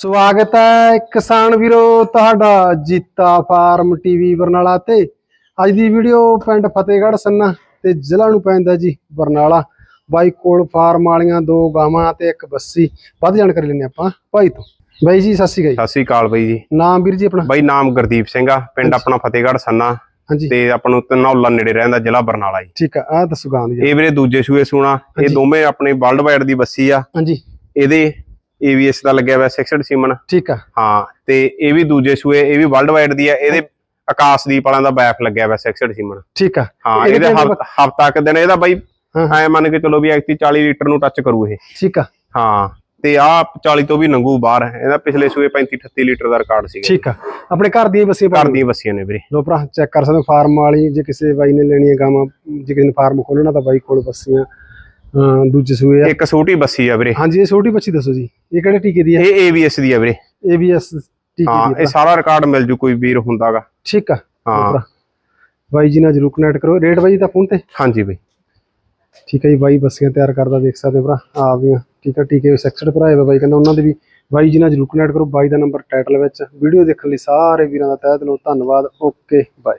ਸਵਾਗਤ ਹੈ ਕਿਸਾਨ ਵੀਰੋ ਤੁਹਾਡਾ ਜੀਤਾ ਫਾਰਮ ਟੀਵੀ ਬਰਨਾਲਾ ਤੇ। ਅੱਜ ਦੀ ਵੀਡੀਓ ਪਿੰਡ ਫਤਿਹਗੜ੍ਹ ਸੰਨਾ ਤੇ ਜ਼ਿਲ੍ਹਾ ਨੂੰ ਪੈਂਦਾ ਜੀ ਬਰਨਾਲਾ। ਬਾਈ ਕੋਲ ਫਾਰਮ ਵਾਲੀਆਂ ਦੋ ਗਾਵਾਂ ਤੇ ਇੱਕ ਬੱਸੀ। ਵੱਧ ਜਾਣਕਾਰੀ ਲੈਣੇ ਆਪਾਂ ਭਾਈ ਤੋਂ। ਬਾਈ ਜੀ ਸਤਿ ਸ਼੍ਰੀ ਅਕਾਲ ਸਤਿ ਸ੍ਰੀ ਅਕਾਲ ਬਾਈ ਜੀ। ਨਾਮ ਵੀਰ ਜੀ ਆਪਣਾ? ਬਾਈ ਨਾਮ ਗੁਰਦੀਪ ਸਿੰਘ ਆ। ਪਿੰਡ ਆਪਣਾ ਫਤਿਹਗੜ੍ਹ ਸੰਨਾ। ਹਾਂਜੀ। ਤੇ ਆਪਾਂ ਨੂੰ ਧਨੌਲਾ ਨੇੜੇ ਰਹਿੰਦਾ ਜ਼ਿਲ੍ਹਾ ਬਰਨਾਲਾ ਜੀ। ਠੀਕ ਆ ਆ ਦੱਸੋ ਗਾਂ ਦੀ ਜੀ। ਇਹ ਵੀਰੇ ਦੂਜੇ ਸੂਏ ਸੂਣਾ। ਇਹ। ਦੋਵੇਂ ਆਪਣੇ ਵਰਲਡ ਵਾਈਡ ਦੀ ਬੱਸੀ ਆ। ਹਾਂਜੀ। ਇਹਦੇ AVS ਦਾ ਲੱਗਿਆ ਹੋਇਆ 66 ਸੀਮਨ। ਠੀਕ ਆ। ਹਾਂ ਤੇ ਇਹ ਵੀ ਦੂਜੇ ਸੂਏ ਇਹ ਵੀ ਵਰਲਡ ਵਾਈਡ ਦੀ ਆ ਇਹਦੇ ਆਕਾਸ਼ਦੀਪ ਵਾਲਿਆਂ ਦਾ ਬੈਫ ਲੱਗਿਆ ਹੋਇਆ 66 ਸੀਮਨ। ਠੀਕ ਆ। ਹਾਂ ਇਹਦੇ ਹਫਤਾ ਕੁ ਦਿਨ ਇਹਦਾ ਬਾਈ ਹਾਂ। ਐ ਮੰਨ ਕੇ ਚਲੋ ਵੀ ਐਕਟੀ 40 ਲੀਟਰ ਨੂੰ ਟੱਚ ਕਰੂ ਇਹ। ਠੀਕ ਆ। ਹਾਂ ਤੇ ਆ 40 ਤੋਂ ਵੀ ਨੰਗੂ ਬਾਹਰ ਇਹਦਾ ਪਿਛਲੇ ਸੂਏ 35 38 ਲੀਟਰ ਦਾ ਰਿਕਾਰਡ ਸੀਗਾ। ਠੀਕ ਆ। ਆਪਣੇ ਘਰ ਦੀਆਂ ਬੱਸੀਆਂ ਘਰ ਦੀਆਂ ਬੱਸੀਆਂ ਨੇ ਵੀਰੇ। ਲੋ ਭਰਾ ਚੈੱਕ ਕਰ ਸਕਦੇ ਹੋ ਫਾਰਮ ਵਾਲੀ ਜੇ ਕਿਸੇ ਬਾਈ ਨੇ ਲੈਣੀ ਹੈ ਗਾਵਾਂ ਜੇ ਕਿਸੇ ਨੇ ਫਾਰਮ ਖੋਲਣਾ ਤਾਂ ਬਾਈ ਕੋਲ ਬੱਸੀਆਂ। ਦੂਜੇ ਸੂਏ ਆ। ਇੱਕ ਛੋਟੀ ਬੱਸੀ ਆ ਵੀਰੇ। ਹਾਂਜੀ ਇਹ ਛੋਟੀ ਬੱਚੀ ਦੱਸੋ ਜੀ। ਇਹ ਕਿਹੜੇ ਟੀਕੇ ਦੀ ਹੈ ਇਹ AVS ਦੀ ਆ ਵੀਰੇ। ABS ਟੀਕੇ ਹਾਂ ਦੀ ਇਹ ਹੈ ਸਾਰਾ ਰਿਕਾਰਡ ਮਿਲ ਜੂ ਕੋਈ ਵੀਰ ਹੁੰਦਾਗਾ। ਠੀਕ ਆ ਹਾਂ। ਬਾਈ ਜੀ ਨਾਲ ਜਰੂਰ ਕਨੈਕਟ ਕਰੋ। ਰੇਟ ਬਾਈ ਦਾ ਫੋਨ ਤੇ? ਹਾਂਜੀ ਬਈ। ਠੀਕ ਹੈ ਜੀ ਬਾਈ ਬੱਸੀਆਂ ਤਿਆਰ ਕਰਦਾ ਦੇਖ ਸਕਦੇ ਹੋ ਭਰਾ। ਆ ਵੀ ਠੀਕ ਆ ਟੀਕੇ ਸੈਕਸਡ ਭਰਾਏ ਬਾਈ। ਕਹਿੰਦਾ ਉਹਨਾਂ ਦੇ ਵੀ ਬਾਈ ਜੀ ਨਾਲ ਜਰੂਰ ਕਨੈਕਟ ਕਰੋ। ਬਾਈ ਦਾ ਨੰਬਰ ਟਾਈਟਲ ਵਿੱਚ। ਵੀਡੀਓ ਦੇਖਣ ਲਈ ਸਾਰੇ ਵੀਰਾਂ ਦਾ ਤਹਿ ਦਿਲੋਂ ਧੰਨਵਾਦ। Okay bye.